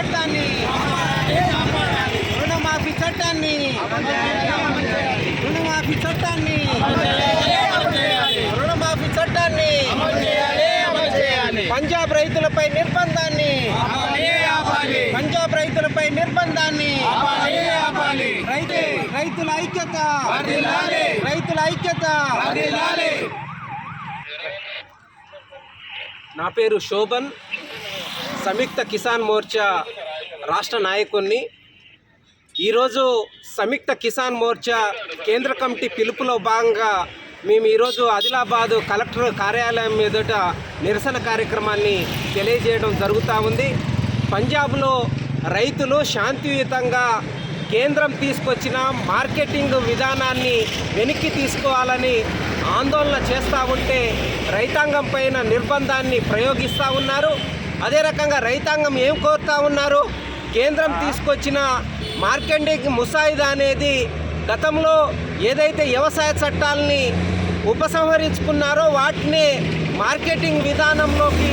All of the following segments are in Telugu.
చట్టాన్ని రుణమాఫీ చట్టాన్ని. రుణమాఫీ చట్టాన్ని. రుణమాఫీ చట్టాన్ని. పంజాబ్ రైతులపై నిర్బంధాన్ని. పంజాబ్ రైతులపై నిర్బంధాన్ని. రైతుల ఐక్యత. రైతుల ఐక్యత. నా పేరు శోభన్. సంయుక్త కిసాన్ మోర్చా రాష్ట్ర నాయకుణ్ణి. ఈరోజు సంయుక్త కిసాన్ మోర్చా కేంద్ర కమిటీ పిలుపులో భాగంగా మేము ఈరోజు ఆదిలాబాదు కలెక్టర్ కార్యాలయం మీదట నిరసన కార్యక్రమాన్ని తెలియజేయడం జరుగుతూ ఉంది. పంజాబ్లో రైతులు శాంతియుతంగా కేంద్రం తీసుకొచ్చిన మార్కెటింగ్ విధానాన్ని వెనక్కి తీసుకోవాలని ఆందోళన చేస్తూ ఉంటే రైతాంగం పైన నిర్బంధాన్ని ప్రయోగిస్తూ ఉన్నారు. అదే రకంగా రైతాంగం ఏం కోరుతా ఉన్నారు? కేంద్రం తీసుకొచ్చిన మార్కెటింగ్ ముసాయిదా అనేది గతంలో ఏదైతే వ్యవసాయ చట్టాలని ఉపసంహరించుకున్నారో వాటిని మార్కెటింగ్ విధానంలోకి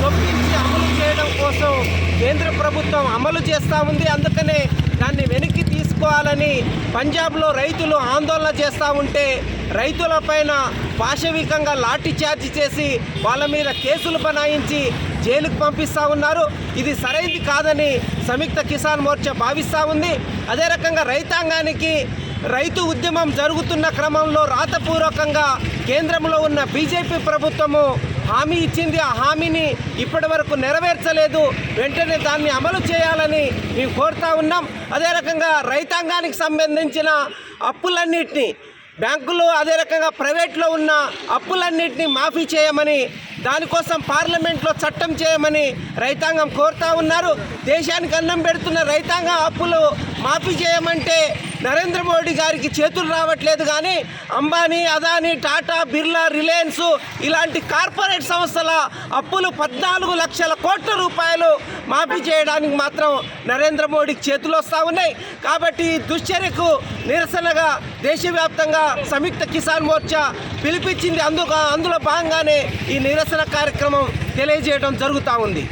చొప్పించి అమలు చేయడం కోసం కేంద్ర ప్రభుత్వం అమలు చేస్తూ ఉంది. అందుకనే దాన్ని వెనక్కి తీసుకోవాలని పంజాబ్లో రైతులు ఆందోళన చేస్తూ ఉంటే రైతులపైన పాశవికంగా లాఠీచార్జ్ చేసి వాళ్ళ మీద కేసులు బనాయించి జైలుకు పంపిస్తూ ఉన్నారు. ఇది సరైంది కాదని సంయుక్త కిసాన్ మోర్చా భావిస్తూ ఉంది. అదే రకంగా రైతాంగానికి రైతు ఉద్యమం జరుగుతున్న క్రమంలో రాతపూర్వకంగా కేంద్రంలో ఉన్న బీజేపీ ప్రభుత్వము హామీ ఇచ్చింది. ఆ హామీని ఇప్పటి వరకు నెరవేర్చలేదు. వెంటనే దాన్ని అమలు చేయాలని మేము కోరుతా ఉన్నాం. అదే రకంగా రైతాంగానికి సంబంధించిన అప్పులన్నింటినీ బ్యాంకులు అదే రకంగా ప్రైవేట్లో ఉన్న అప్పులన్నింటినీ మాఫీ చేయమని దానికోసం పార్లమెంట్లో చట్టం చేయమని రైతాంగం కోరుతా ఉన్నారు. దేశానికి అన్నం పెడుతున్న రైతాంగం అప్పులు మాఫీ చేయమంటే నరేంద్ర మోడీ గారికి చేతులు రావట్లేదు కానీ అంబానీ అదానీ టాటా బిర్లా రిలయన్స్ ఇలాంటి కార్పొరేట్ సంస్థల అప్పులు పద్నాలుగు లక్షల కోట్ల రూపాయలు మాఫీ చేయడానికి మాత్రం నరేంద్ర మోడీకి చేతులు వస్తూ ఉన్నాయి. కాబట్టి ఈ దుశ్చర్యకు నిరసనగా దేశవ్యాప్తంగా సంయుక్త కిసాన్ మోర్చా పిలిపించింది. అందుకు అందులో భాగంగానే ఈ నిరసన కార్యక్రమం తెలియజేయడం జరుగుతూ ఉంది.